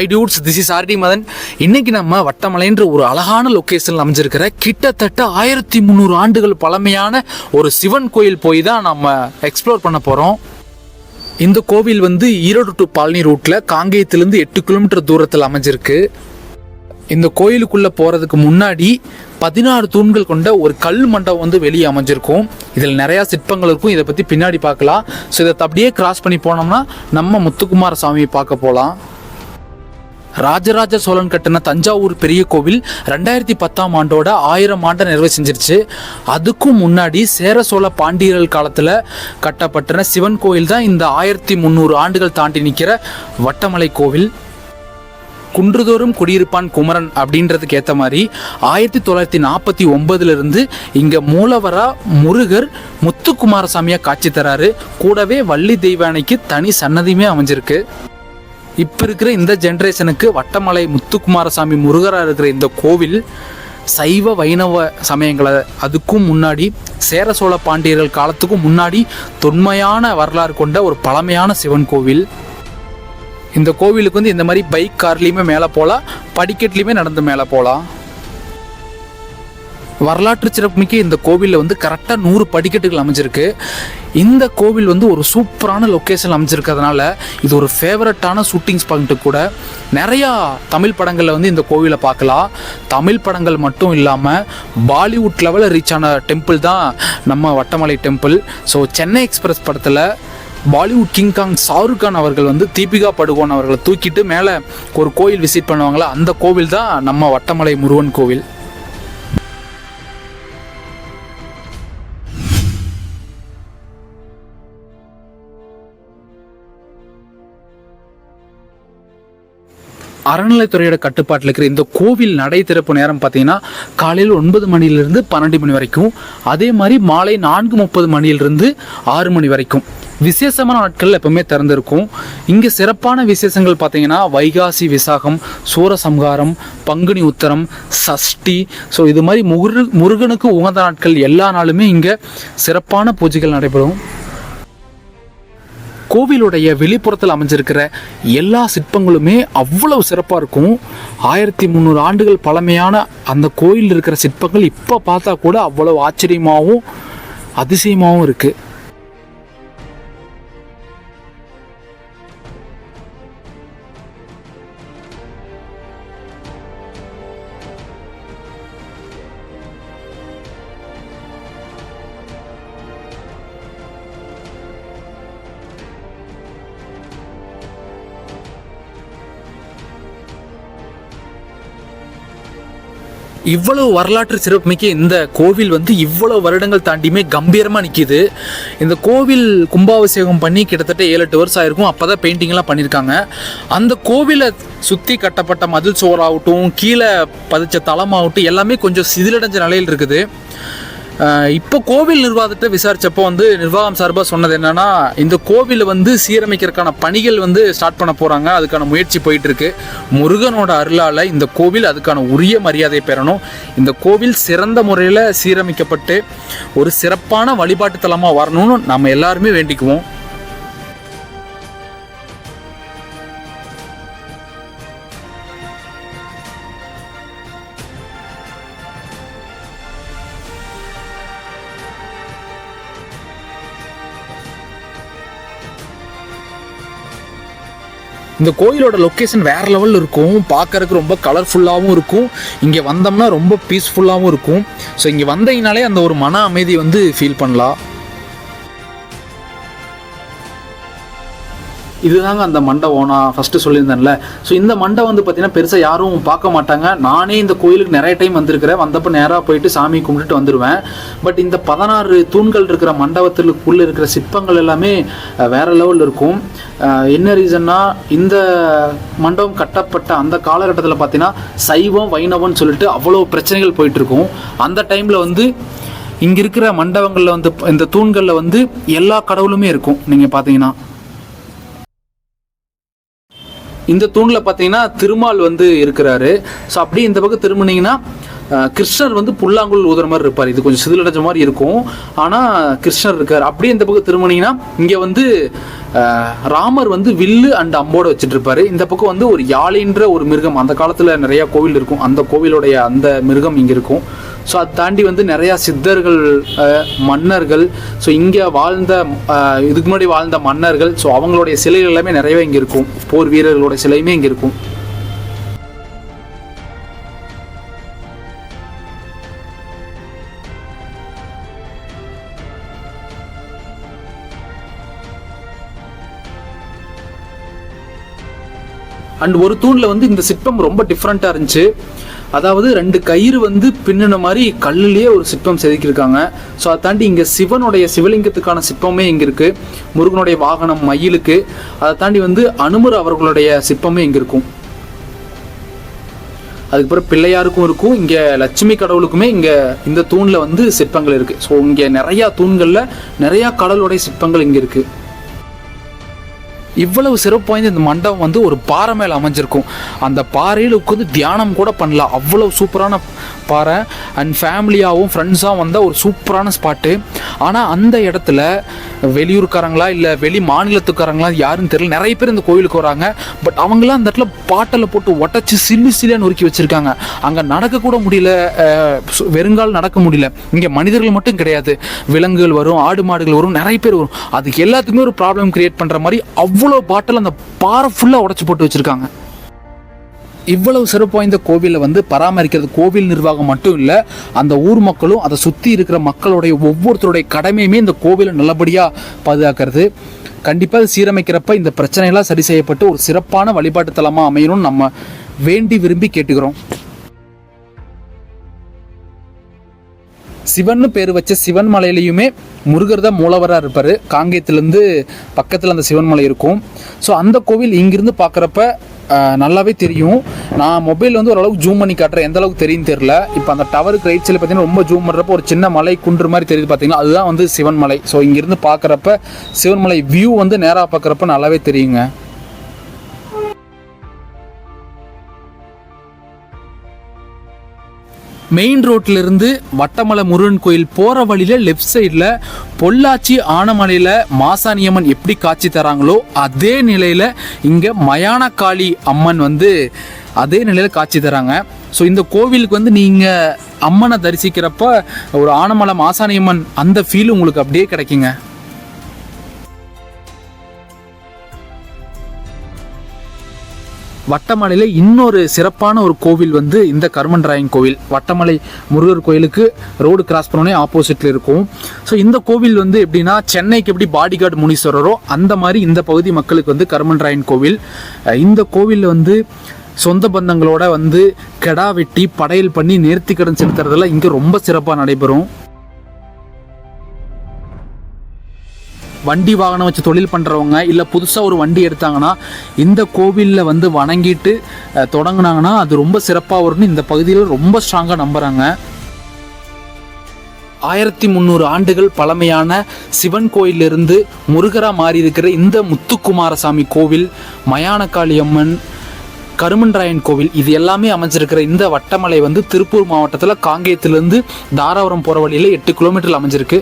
Hi dudes this is RD Madan இன்னைக்கு நம்ம வட்டமலைன்ற ஒரு அழகான லொக்கேஷனில் அமைஞ்சிருக்கிற கிட்டத்தட்ட ஆயிரத்தி முந்நூறு ஆண்டுகள் பழமையான ஒரு சிவன் கோயில் போய் தான் நம்ம எக்ஸ்ப்ளோர் பண்ண போகிறோம் இந்த கோவில் வந்து ஈரோடு டு பழனி ரூட்டில் காங்கேயத்திலேருந்து எட்டு கிலோமீட்டர் தூரத்தில் அமைஞ்சிருக்கு. இந்த கோயிலுக்குள்ளே போகிறதுக்கு முன்னாடி பதினாறு தூண்கள் கொண்ட ஒரு கல் மண்டபம் வந்து வெளியே அமைஞ்சிருக்கும். இதில் நிறையா சிற்பங்கள் இருக்கும். இதை பற்றி பின்னாடி பார்க்கலாம். ஸோ இதை அப்படியே கிராஸ் பண்ணி போனோம்னா நம்ம முத்துக்குமார சாமியை பார்க்க போகலாம் ராஜராஜ சோழன் கட்டின தஞ்சாவூர் பெரிய கோவில் ரெண்டாயிரத்தி பத்தாம் ஆண்டோட ஆயிரம் ஆண்டை நிறைவு செஞ்சிருச்சு அதுக்கும் முன்னாடி சேர சோழ பாண்டியர்கள் காலத்தில் கட்டப்பட்ட சிவன் கோயில் தான் இந்த ஆயிரத்தி முந்நூறு ஆண்டுகள் தாண்டி நிற்கிற வட்டமலை கோவில். குன்றுதோறும் குடியிருப்பான் குமரன் அப்படின்றதுக்கு ஏற்ற மாதிரி ஆயிரத்தி தொள்ளாயிரத்தி நாற்பத்தி ஒன்பதுலேருந்து இங்கே மூலவரா முருகர் முத்துக்குமாரசாமியாக காட்சி தராரு. கூடவே வள்ளி தெய்வானைக்கு தனி சன்னதியுமே அமைஞ்சிருக்கு. இப்போ இருக்கிற இந்த ஜென்ரேஷனுக்கு வட்டமலை முத்துக்குமாரசாமி முருகராக இருக்கிற இந்த கோவில் சைவ வைணவ சமயங்களை அதுக்கும் முன்னாடி சேர சோழ பாண்டியர்கள் காலத்துக்கும் முன்னாடி தொன்மையான வரலாறு கொண்ட ஒரு பழமையான சிவன் கோவில். இந்த கோவிலுக்கு வந்து இந்த மாதிரி பைக் கார்லேயுமே மேலே போகலாம் படிக்கட்லேயுமே நடந்து மேலே போகலாம். வரலாற்று சிறப்புமிக்க இந்த கோவிலில் வந்து கரெக்டாக நூறு படிக்கட்டுகள் அமைஞ்சிருக்கு. இந்த கோவில் வந்து ஒரு சூப்பரான லொக்கேஷன் அமைஞ்சிருக்கிறதுனால இது ஒரு ஃபேவரட்டான ஷூட்டிங் ஸ்பாட்டு கூட நிறையா தமிழ் படங்களில் வந்து இந்த கோவிலை பார்க்கலாம். தமிழ் படங்கள் மட்டும் இல்லாமல் பாலிவுட் லெவலில் ரீச் ஆன டெம்பிள் தான் நம்ம Vattamalai temple so Chennai express படத்தில் பாலிவுட் கிங்காங் ஷாருக் கான் அவர்கள் வந்து தீபிகா படுகோன் அவர்களை தூக்கிட்டு மேலே ஒரு கோயில் விசிட் பண்ணுவாங்களா? அந்த கோவில் தான் நம்ம வட்டமலை முருகன் கோவில். அறநிலைத்துறையோட கட்டுப்பாட்டில் இருக்கிற இந்த கோவில் நடை திறப்பு நேரம் பார்த்தீங்கன்னா காலையில் ஒன்பது மணிலிருந்து பன்னெண்டு மணி வரைக்கும். அதே மாதிரி மாலை நான்கு முப்பது மணியிலிருந்து ஆறு மணி வரைக்கும். விசேஷமான நாட்கள் எப்பவுமே திறந்திருக்கும். இங்கே சிறப்பான விசேஷங்கள் பார்த்தீங்கன்னா வைகாசி விசாகம் சூரசம்ஹாரம் பங்குனி உத்தரம் சஷ்டி. ஸோ இது மாதிரி முரு முருகனுக்கு உகந்த நாட்கள் எல்லா நாளுமே இங்கே சிறப்பான பூஜைகள் நடைபெறும். கோவிலுடைய வெளிப்புறத்தில் அமைஞ்சிருக்கிற எல்லா சிற்பங்களுமே அவ்வளவு சிறப்பாக இருக்கும். ஆயிரத்தி முந்நூறு ஆண்டுகள் பழமையான அந்த கோயிலில் இருக்கிற சிற்பங்கள் இப்போ பார்த்தா கூட அவ்வளவு ஆச்சரியமாகவும் அதிசயமாகவும் இருக்குது இவ்வளவு வரலாற்று சிறப்புமிக்க இந்த கோவில் வந்து இவ்வளவு வருடங்கள் தாண்டியுமே கம்பீரமாக நிற்கிது இந்த கோவில் கும்பாபிஷேகம் பண்ணி கிட்டத்தட்ட ஏழு எட்டு வருஷம் ஆயிருக்கும். அப்போ தான் பெயிண்டிங்லாம் பண்ணியிருக்காங்க அந்த கோவிலை சுற்றி கட்டப்பட்ட மதில் சோறாகட்டும் கீழே பதிச்ச தளமாகட்டும் எல்லாமே கொஞ்சம் சிதிலடைஞ்ச நிலையில் இருக்குது. இப்போ கோவில் நிர்வாகத்தை விசாரிச்சப்போ வந்து நிர்வாகம் சார்பாக சொன்னது என்னன்னா இந்த கோவிலை வந்து சீரமைக்கிறதுக்கான பணிகள் வந்து ஸ்டார்ட் பண்ண போகிறாங்க அதுக்கான முயற்சி போயிட்டு இருக்கு முருகனோட அருளால் இந்த கோவில் அதுக்கான உரிய மரியாதை பெறணும். இந்த கோவில் சிறந்த முறையில் சீரமைக்கப்பட்டு ஒரு சிறப்பான வழிபாட்டு தலமாக வரணும்னு நம்ம எல்லாருமே வேண்டிக்குவோம். இந்த கோயிலோட லொக்கேஷன் வேற லெவலில் இருக்கும். பார்க்கறதுக்கு ரொம்ப கலர்ஃபுல்லாகவும் இருக்கும். இங்கே வந்தோம்னா ரொம்ப பீஸ்ஃபுல்லாகவும் இருக்கும். ஸோ இங்கே வந்தீங்கனாலே அந்த ஒரு மன அமைதி வந்து ஃபீல் பண்ணலாம். இதுதாங்க அந்த மண்டபம் நான் ஃபஸ்ட்டு சொல்லியிருந்தேன்ல. ஸோ இந்த மண்டபம் வந்து பார்த்தீங்கன்னா பெருசாக யாரும் பார்க்க மாட்டாங்க. நானே இந்த கோயிலுக்கு நிறைய டைம் வந்திருக்கிறேன். வந்தப்போ நேராக போயிட்டு சாமி கும்பிட்டுட்டு வந்துடுவேன் பட் இந்த பதினாறு தூண்கள் இருக்கிற மண்டபத்துக்குள்ளே இருக்கிற சிற்பங்கள் எல்லாமே வேறு வேற லெவலில் இருக்கும். என்ன ரீசன்னா இந்த மண்டபம் கட்டப்பட்ட அந்த காலகட்டத்தில் பார்த்தீங்கன்னா சைவம் வைணவம்னு சொல்லிட்டு அவ்வளோ பிரச்சனைகள் போயிட்டுருக்கும். அந்த டைமில் வந்து இங்கே இருக்கிற மண்டபங்களில் வந்து இந்த தூண்களில் வந்து எல்லா கடவுளுமே இருக்கும். நீங்கள் பார்த்தீங்கன்னா இந்த தூணில் பார்த்தீங்கன்னா திருமால் வந்து இருக்கிறாரு. ஸோ அப்படியே இந்த பக்கம் திரும்பினீங்கன்னா கிருஷ்ணர் வந்து புல்லாங்குழல் ஊதுற மாதிரி இருப்பார். இது கொஞ்சம் சிதிலடைஞ்ச மாதிரி இருக்கும். ஆனால் கிருஷ்ணர் இருக்கார். அப்படியே இந்த பக்கம் திருமணிங்கன்னா இங்கே வந்து ராமர் வந்து வில்லு அண்ட் அம்போட வச்சுட்டு இருப்பாரு இந்த பக்கம் வந்து ஒரு யாழின்ற ஒரு மிருகம். அந்த காலத்தில் நிறையா கோவில் இருக்கும். அந்த கோவிலுடைய அந்த மிருகம் இங்கே இருக்கும். ஸோ அதை தாண்டி வந்து நிறையா சித்தர்கள் மன்னர்கள். ஸோ இங்கே வாழ்ந்த இதுக்கு முன்னாடி வாழ்ந்த மன்னர்கள். ஸோ அவங்களுடைய சிலைகள் எல்லாமே நிறையவே இங்கே இருக்கும். போர் வீரர்களோட சிலையுமே இங்கே இருக்கும். அண்ட் ஒரு தூணில் வந்து இந்த சிற்பம் ரொம்ப டிஃப்ரெண்ட்டாக இருந்துச்சு. அதாவது ரெண்டு கயிறு வந்து பின்னின மாதிரி கல்லுலேயே ஒரு சிற்பம் செதுக்கியிருக்காங்க. ஸோ அதை தாண்டி இங்கே சிவனுடைய சிவலிங்கத்துக்கான சிற்பமே இங்கே இருக்குது முருகனுடைய வாகனம் மயிலுக்கு. அதை தாண்டி வந்து அனுமர் அவர்களுடைய சிற்பமே இங்கே இருக்கும். அதுக்கப்புறம் பிள்ளையாருக்கும் இருக்கும். இங்கே லட்சுமி கடவுளுக்குமே இங்கே இந்த தூணில் வந்து சிற்பங்கள் இருக்குது ஸோ இங்கே நிறையா தூண்களில் நிறையா கடவுளுடைய சிற்பங்கள் இங்கே இருக்குது இவ்வளவு சிறப்பு வாய்ந்த இந்த மண்டபம் வந்து ஒரு பாறை மேலே அமைஞ்சிருக்கும். அந்த பாறையில் உட்காந்து தியானம் கூட பண்ணலாம். அவ்வளோ சூப்பரான பாறை. அண்ட் ஃபேமிலியாகவும் ஃப்ரெண்ட்ஸாகவும் வந்தால் ஒரு சூப்பரான ஸ்பாட்டு ஆனால் அந்த இடத்துல வெளியூர்காரங்களா இல்லை வெளி மாநிலத்துக்காரங்களா யாருன்னு தெரியல. நிறைய பேர் இந்த கோயிலுக்கு வராங்க. பட் அவங்களாம் அந்த இடத்துல பாட்டில் போட்டு உடச்சி சில்லு சில்லியாக நொறுக்கி வச்சுருக்காங்க. அங்கே நடக்கக்கூட முடியல வெறுங்கால் நடக்க முடியல. இங்கே மனிதர்கள் மட்டும் கிடையாது. விலங்குகள் வரும் ஆடு மாடுகள் வரும் நிறைய பேர் வரும். அதுக்கு எல்லாத்துக்குமே ஒரு ப்ராப்ளம் கிரியேட் பண்ணுற மாதிரி அவ்வளோ பாட்டில் அந்த பாறை ஃபுல்லாக உடச்சி போட்டு வச்சுருக்காங்க. இவ்வளவு சிறப்பு வாய்ந்த கோவிலை வந்து பராமரிக்கிறது கோவில் நிர்வாகம் மட்டும் இல்லை அந்த ஊர் மக்களும் அதை சுற்றி இருக்கிற மக்களுடைய ஒவ்வொருத்தருடைய கடமையுமே இந்த கோவிலை நல்லபடியாக பாதுகாக்கிறது. கண்டிப்பாக சீரமைக்கிறப்ப இந்த பிரச்சனையெல்லாம் சரி செய்யப்பட்டு ஒரு சிறப்பான வழிபாட்டு தலமாக அமையணும்னு நம்ம வேண்டி விரும்பி கேட்டுக்கிறோம். சிவன்னு பேர் வச்ச சிவன் மலையிலையுமே முருகர் தான் மூலவராக இருப்பார். காங்கேயத்துலேருந்து பக்கத்தில் அந்த சிவன் மலை இருக்கும். ஸோ அந்த கோவில் இங்கிருந்து பார்க்குறப்ப நல்லாவே தெரியும். நான் மொபைல் வந்து ஓரளவுக்கு ஜூம் பண்ணி காட்டுறேன். எந்த அளவுக்கு தெரியும் தெரில இப்போ அந்த டவருக்கு ரைட் சைடில் பார்த்தீங்கன்னா ரொம்ப ஜூம் பண்ணுறப்போ ஒரு சின்ன மலை குன்று மாதிரி தெரியுது பார்த்தீங்கன்னா அதுதான் வந்து சிவன் மலை. ஸோ இங்கிருந்து பார்க்குறப்ப சிவன் மலை வியூ வந்து நேராக பார்க்குறப்ப நல்லாவே தெரியுங்க. மெயின் ரோட்ல வட்டமலை முருகன் கோயில் போகிற வழியில் லெஃப்ட் சைடில் பொள்ளாச்சி ஆனமலையில் மாசாணியம்மன் எப்படி காட்சி தராங்களோ அதே நிலையில் இங்கே மயானக்காளி அம்மன் வந்து அதே நிலையில் காட்சி தராங்க. ஸோ இந்த கோவிலுக்கு வந்து நீங்கள் அம்மனை தரிசிக்கிறப்ப ஒரு ஆனமலை மாசாணியம்மன் அந்த ஃபீல் உங்களுக்கு அப்படியே கிடைக்குங்க. வட்டமலையில் இன்னொரு சிறப்பான ஒரு கோவில் வந்து இந்த கருமன்ராயன் கோவில். வட்டமலை முருகர் கோயிலுக்கு ரோடு கிராஸ் பண்ணோடனே ஆப்போசிட்டில் இருக்கும். ஸோ இந்த கோவில் வந்து எப்படின்னா சென்னைக்கு எப்படி பாடிகார்டு முனீஸ்வரரோ அந்த மாதிரி இந்த பகுதி மக்களுக்கு வந்து கருமன்ராயன் கோவில். இந்த கோவிலில் வந்து சொந்த பந்தங்களோட வந்து கெடா வெட்டி படையல் பண்ணி நேர்த்திக்கடன் செலுத்துறதெல்லாம் இங்கே ரொம்ப சிறப்பாக நடைபெறும். வண்டி வாகனம் வச்சு தொழில் பண்ணுறவங்க இல்லை புதுசாக ஒரு வண்டி எடுத்தாங்கன்னா இந்த கோவிலில் வந்து வணங்கிட்டு தொடங்கினாங்கன்னா அது ரொம்ப சிறப்பாக வரும்னு இந்த பகுதியில் ரொம்ப ஸ்ட்ராங்காக நம்புகிறாங்க ஆயிரத்தி முந்நூறு ஆண்டுகள் பழமையான சிவன் கோயிலிருந்து முருகரா மாறி இருக்கிற இந்த முத்துக்குமாரசாமி கோவில் மயானக்காளி அம்மன் கருமன்ராயன் கோவில் இது எல்லாமே அமைஞ்சிருக்கிற இந்த வட்டமலை வந்து திருப்பூர் மாவட்டத்தில் காங்கேயத்திலிருந்து தாராபுரம் போகிற வழியில் எட்டு கிலோமீட்டரில் அமைஞ்சிருக்கு.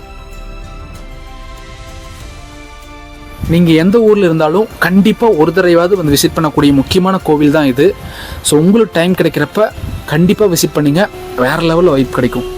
நீங்கள் எந்த ஊரில் இருந்தாலும் கண்டிப்பாக ஒரு தடவையாவது வந்து விசிட் பண்ணக்கூடிய முக்கியமான கோவில் தான் இது. ஸோ உங்களுக்கு டைம் கிடைக்கிறப்ப கண்டிப்பாக விசிட் பண்ணுங்கள் வேறு லெவலில் வைப் கிடைக்கும்.